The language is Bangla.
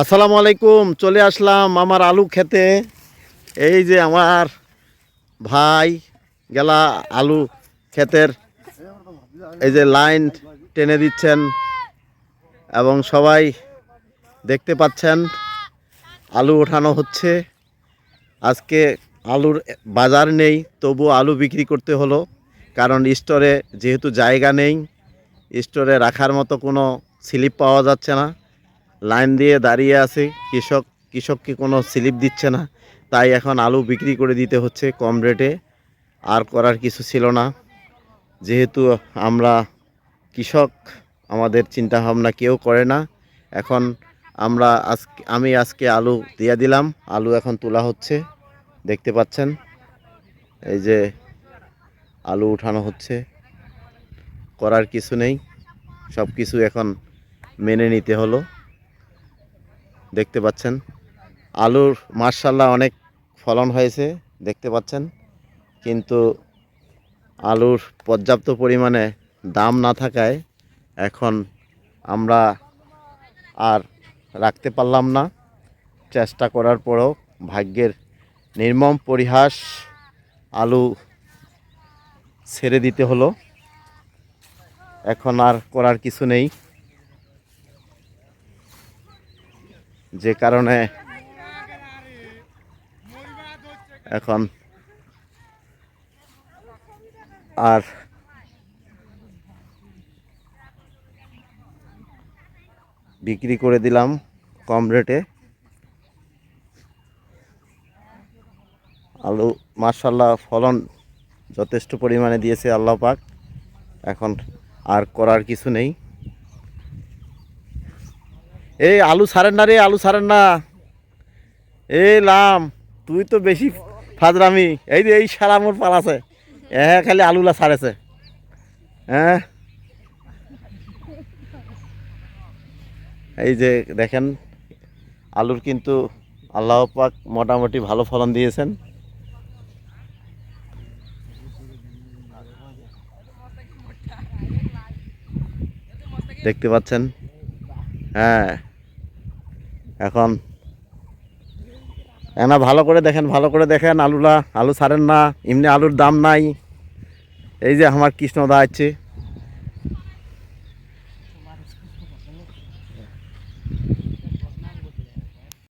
আসসালামু আলাইকুম, চলে আসলাম আমার আলু খেতে। এই যে আমার ভাই গেলা আলু ক্ষেতের এই যে লাইন টেনে দিচ্ছেন এবং সবাই দেখতে পাচ্ছেন আলু ওঠানো হচ্ছে। আজকে আলুর বাজার নেই তবু আলু বিক্রি করতে হলো, কারণ স্টোরে যেহেতু জায়গা নেই, স্টোরে রাখার মতো কোনো স্লিপ পাওয়া যাচ্ছে না। লাইন দিয়ে দাঁড়িয়ে আছে। কৃষক কৃষককে কোনো স্লিপ দিচ্ছে না? তাই এখন আলু বিক্রি করে দিতে হচ্ছে কম রেটে। আর করার কিছু ছিল না। যেহেতু আমরা কৃষক, আমাদের চিন্তা ভাবনা কেউ করে না। এখন আমরা আজকে, আমি আজকে আলু দিয়ে দিলাম। আলু এখন তোলা হচ্ছে। দেখতে পাচ্ছেন? এই যে আলু উঠানো হচ্ছে। করার কিছু নেই। সব কিছু এখন মেনে নিতে হলো। দেখতে পাচ্ছেন। আলুর মার্শাল্লাহ অনেক ফলন হয়েছে, দেখতে পাচ্ছেন। কিন্তু আলুর পর্যাপ্ত পরিমাণে দাম না থাকায় এখন আমরা আর রাখতে পারলাম না। চেষ্টা করার পরও ভাগ্যের নির্মম পরিহাস আলু ছেড়ে দিতে হলো। এখন আর করার কিছু নেই। যে কারণে এখন আর বিক্রি করে দিলাম কম রেটে। আলু মার্শাল্লাহ ফলন যথেষ্ট পরিমাণে দিয়েছে আল্লাহ পাক। এখন আর করার কিছু নেই। এই আলু ছাড়েন না রে, আলু ছাড়েন না। এই লাম, তুই তো বেশি ফাজরামি। এই যে এই সারা মোর পালাছে হ্যাঁ খালি আলুলা ছাড়েছে। হ্যাঁ? এই যে দেখেন, আলুর কিন্তু আল্লাহ পাক মোটামুটি ভালো ফলন দিয়েছেন। দেখতে পাচ্ছেন? হ্যাঁ। এখন। না, ভালো করে দেখেন, ভালো করে দেখেন, আলুলা, আলু ছাড়েন না, এমনি আলুর দাম নাই। এই যে আমার কৃষ্ণদা আছে।